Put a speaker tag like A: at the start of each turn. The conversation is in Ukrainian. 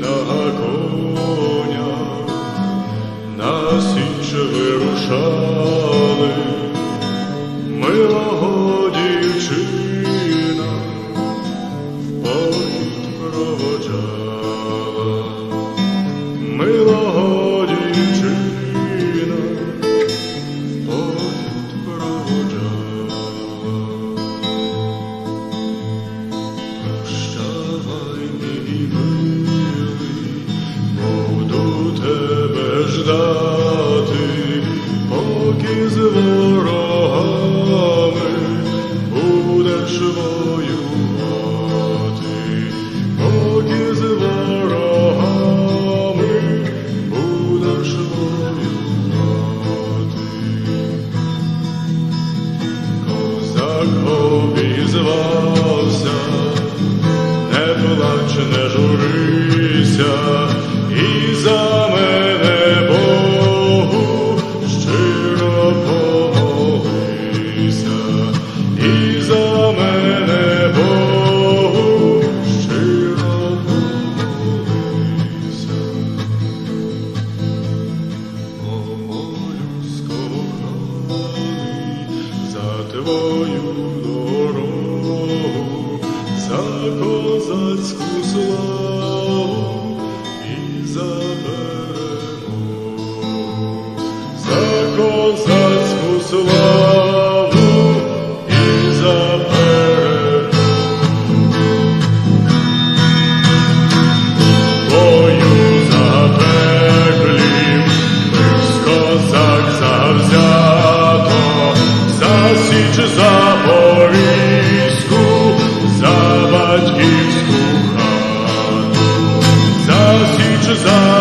A: на коня, на січе вирушали, милого дівчина, в похід проводжали. ж не журися і за мене Богу щиро помолися, і за мене Богу щиро помолися. О, молю за твою cruzar.